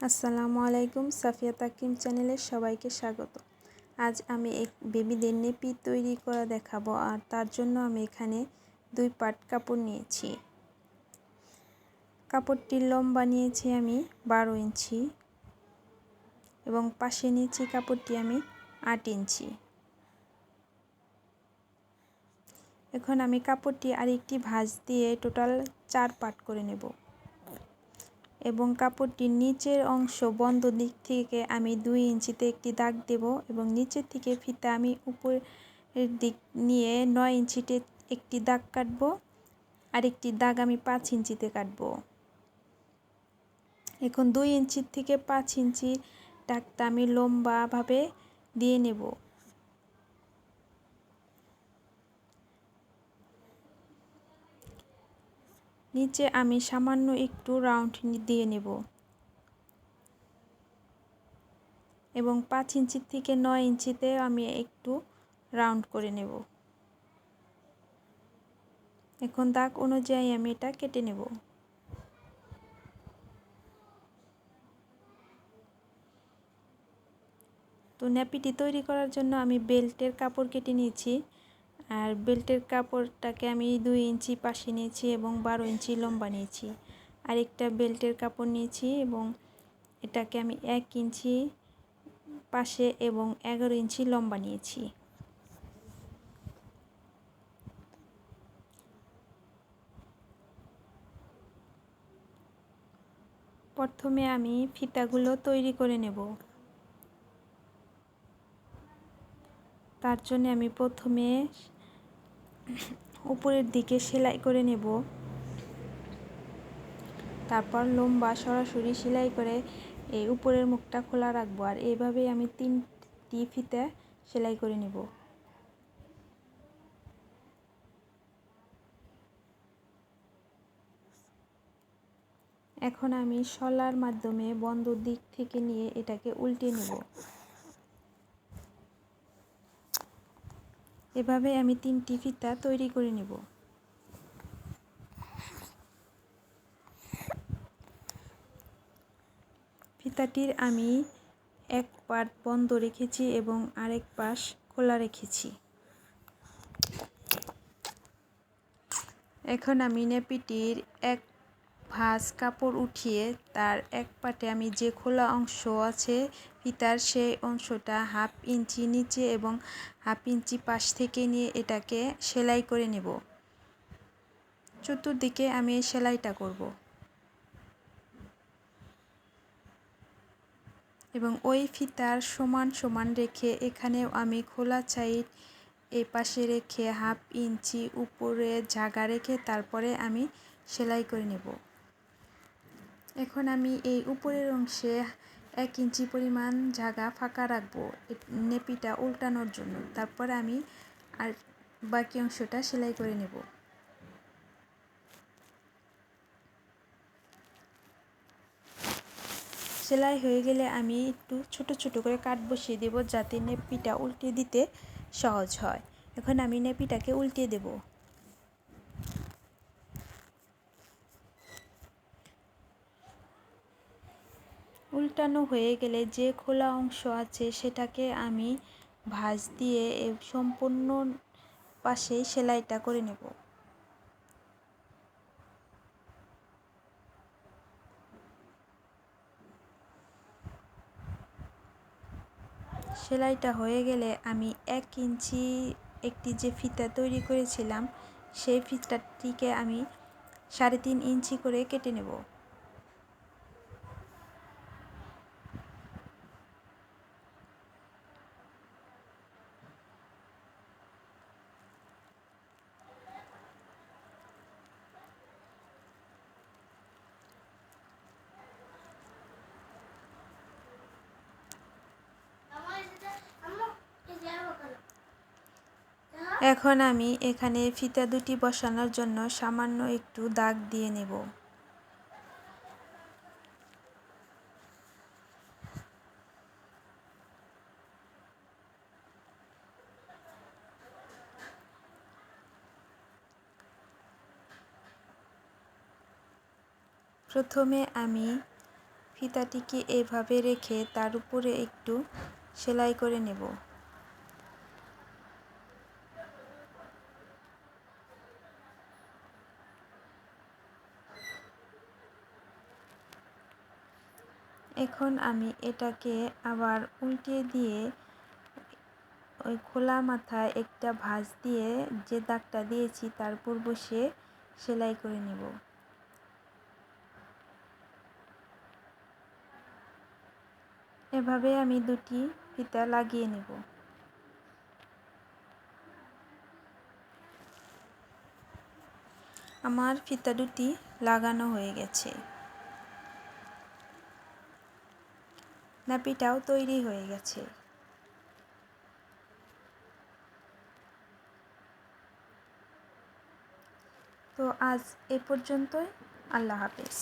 আসসালামু আলাইকুম, সাফিয়া তাকিম চ্যানেলের সবাইকে স্বাগত। আজ আমি এক বেবিদের নেপি তৈরি করা দেখাবো আর তার জন্য আমি এখানে দুই পাট কাপড় নিয়েছি। কাপড়টির লম্বা নিয়েছি আমি বারো ইঞ্চি এবং পাশে নিয়েছি কাপড়টি আমি আট ইঞ্চি। এখন আমি কাপড়টি আরেকটি ভাঁজ দিয়ে টোটাল চার পাট করে নেব। এবং কাপড়টির নিচের অংশ বন্ধ দিক থেকে আমি দুই ইঞ্চিতে একটি দাগ দেব এবং নিচের থেকে ফিতা আমি উপরের দিক নিয়ে নয় ইঞ্চিতে একটি দাগ কাটব। আরেকটি দাগ আমি পাঁচ ইঞ্চিতে কাটব। এখন দুই ইঞ্চির থেকে পাঁচ ইঞ্চি দাগটা আমি লম্বাভাবে দিয়ে নেব। নিচে আমি সামান্য একটু রাউন্ড দিয়ে নেব। এবং পাঁচ ইঞ্চির থেকে নয় ইঞ্চিতে আমি একটু রাউন্ড করে নেব। এখন দাগ অনুযায়ী আমি এটা কেটে নেব। তো ন্যাপিটি তৈরি করার জন্য আমি বেল্টের কাপড় কেটে নিয়েছি। আর বেল্টের কাপড়টাকে আমি দুই ইঞ্চি পাশে নিয়েছি এবং বারো ইঞ্চি লম্বা নিয়েছি। আরেকটা বেল্টের কাপড় নিয়েছি এবং এটাকে আমি এক ইঞ্চি পাশে এবং এগারো ইঞ্চি লম্বা নিয়েছি। প্রথমে আমি ফিতাগুলো তৈরি করে নেব। তার জন্য আমি প্রথমে উপরের দিকে সেলাই করে নেব। তারপর লম্বা সরাসরি সেলাই করে এই উপরের মুখটা খোলা রাখব আর এইভাবেই আমি তিনটি ফিতে সেলাই করে নেব। এখন আমি শলার মাধ্যমে বন্ধ দিক থেকে নিয়ে এটাকে উল্টে নেব। এভাবে আমি তিনটি ফিতা তৈরি করে নেব। ফিতাটির আমি এক পাট বন্ধ রেখেছি এবং আরেক পাশ খোলা রেখেছি। এখন আমি নেপিটির এক ভাঁজ কাপড় উঠিয়ে তার এক পাটে আমি যে খোলা অংশ আছে ফিতার সেই অংশটা হাফ ইঞ্চি নিচে এবং হাফ ইঞ্চি পাশ থেকে নিয়ে এটাকে সেলাই করে নেব। চতুর্দিকে আমি এই সেলাইটা করব। এবং ওই ফিতার সমান সমান রেখে এখানেও আমি খোলা সাইড এই পাশে রেখে হাফ ইঞ্চি উপরে জায়গা রেখে তারপরে আমি সেলাই করে নেব। এখন আমি এই উপরের অংশে এক ইঞ্চি পরিমাণ জায়গা ফাঁকা রাখব নেপিটা উল্টানোর জন্য। তারপরে আমি আর বাকি অংশটা সেলাই করে নেব। সেলাই হয়ে গেলে আমি একটু ছোট ছোট করে কাট বসিয়ে দেব যাতে নেপিটা উল্টে দিতে সহজ হয়। এখন আমি নেপিটাকে উল্টিয়ে দেব। উল্টানো হয়ে গেলে যে খোলা অংশ আছে সেটাকে আমি ভাঁজ দিয়ে সম্পূর্ণ পাশেই সেলাইটা করে নেব। সেলাইটা হয়ে গেলে আমি এক ইঞ্চি একটি যে ফিতা তৈরি করেছিলাম, সেই ফিতাটিকে আমি সাড়ে তিন ইঞ্চি করে কেটে নেব। এখন আমি এখানে ফিতা দুটি বসানোর জন্য সামান্য একটু দাগ দিয়ে নেব। প্রথমে আমি ফিতাটিকে এভাবে রেখে তার উপরে একটু সেলাই করে নেব। এখন আমি এটাকে আবার উল্টে দিয়ে ওই খোলা মাথায় একটা ভাঁজ দিয়ে যে দাগটা দিয়েছি তার উপর বসে সেলাই করে নেব। এভাবে আমি দুটি ফিতা লাগিয়ে নেব। আমার ফিতা দুটি লাগানো হয়ে গেছে। নাপিটাও তৈরি হয়ে গেছে। তো আজ এ পর্যন্তই আল্লাহ হাফেজ।